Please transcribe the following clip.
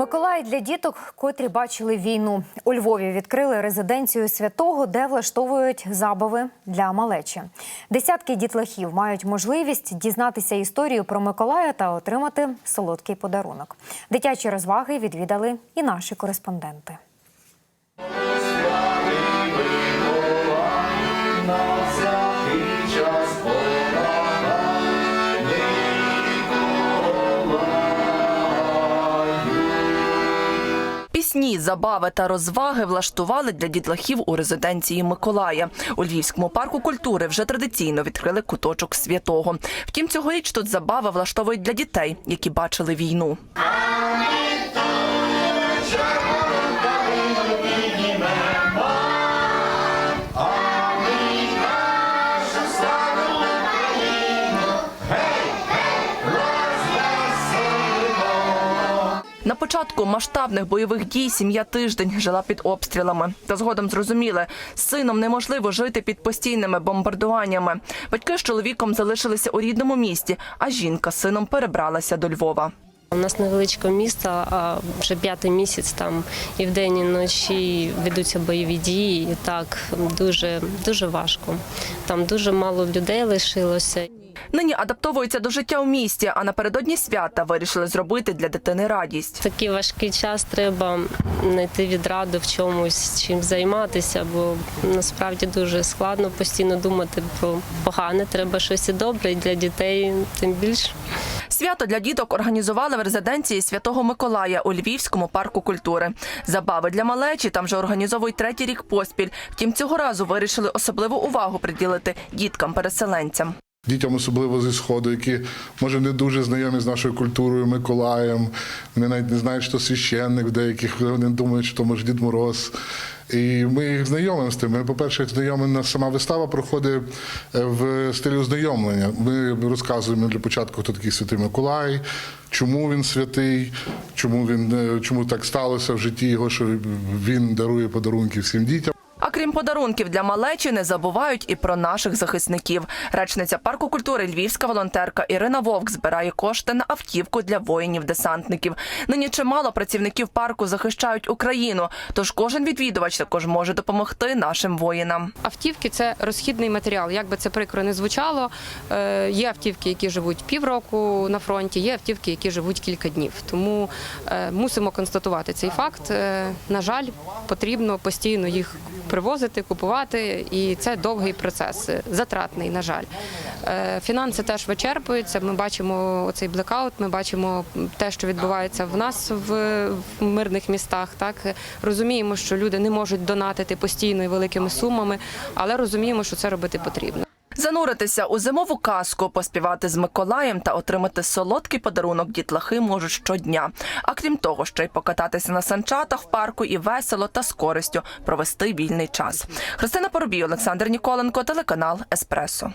Миколай для діток, котрі бачили війну. У Львові відкрили резиденцію святого, де влаштовують забави для малечі. Десятки дітлахів мають можливість дізнатися історію про Миколая та отримати солодкий подарунок. Дитячі розваги відвідали і наші кореспонденти. Пісні, забави та розваги влаштували для дітлахів у резиденції Миколая. У Львівському парку культури вже традиційно відкрили куточок святого. Втім, цьогоріч тут забави влаштовують для дітей, які бачили війну. На початку масштабних бойових дій сім'я тиждень жила під обстрілами. Та згодом зрозуміли, з сином неможливо жити під постійними бомбардуваннями. Батьки з чоловіком залишилися у рідному місті, а жінка з сином перебралася до Львова. У нас невеличке місто, а вже п'ятий місяць там і вдень, і вночі ведуться бойові дії. І так дуже дуже важко. Там дуже мало людей лишилося. Нині адаптовуються до життя у місті, а напередодні свята вирішили зробити для дитини радість. Такий важкий час треба знайти відраду в чомусь, чим займатися, бо насправді дуже складно постійно думати про погане. Треба щось і добре і для дітей, тим більше. Свято для діток організували в резиденції Святого Миколая у Львівському парку культури. Забави для малечі там вже організовують третій рік поспіль. Втім, цього разу вирішили особливу увагу приділити діткам-переселенцям. Дітям, особливо зі сходу, які може не дуже знайомі з нашою культурою, Миколаєм. Вони навіть не знають, що священник деяких вони думають, що то може Дід Мороз. І ми їх знайомимо з тим. Ми, по-перше, знайомимо, сама вистава проходить е, в стилі ознайомлення. Ми розказуємо для початку, хто такий святий Миколай, чому він святий, чому він е, чому так сталося в житті його, що він дарує подарунки всім дітям. А крім подарунків для малечі, не забувають і про наших захисників. Речниця парку культури львівська волонтерка Ірина Вовк збирає кошти на автівку для воїнів-десантників. Нині чимало працівників парку захищають Україну, тож кожен відвідувач також може допомогти нашим воїнам. Автівки це розхідний матеріал. Як би це прикро не звучало, е, є автівки, які живуть півроку на фронті, є автівки, які живуть кілька днів. Тому е, мусимо констатувати цей факт. Е, На жаль, потрібно постійно їх привозити, купувати, і це довгий процес, е, затратний, на жаль. Е, Фінанси теж вичерпуються. Ми бачимо оцей блекаут, ми бачимо те, що відбувається в нас в мирних містах. Так розуміємо, що люди не можуть донатити постійно і великими сумами, але розуміємо, що це робити потрібно. Зануритися у зимову казку, поспівати з Миколаєм та отримати солодкий подарунок дітлахи можуть щодня. А крім того, ще й покататися на санчатах в парку і весело та з користю провести вільний час. Христина Поробій, Олександр Ніколенко, телеканал Еспресо.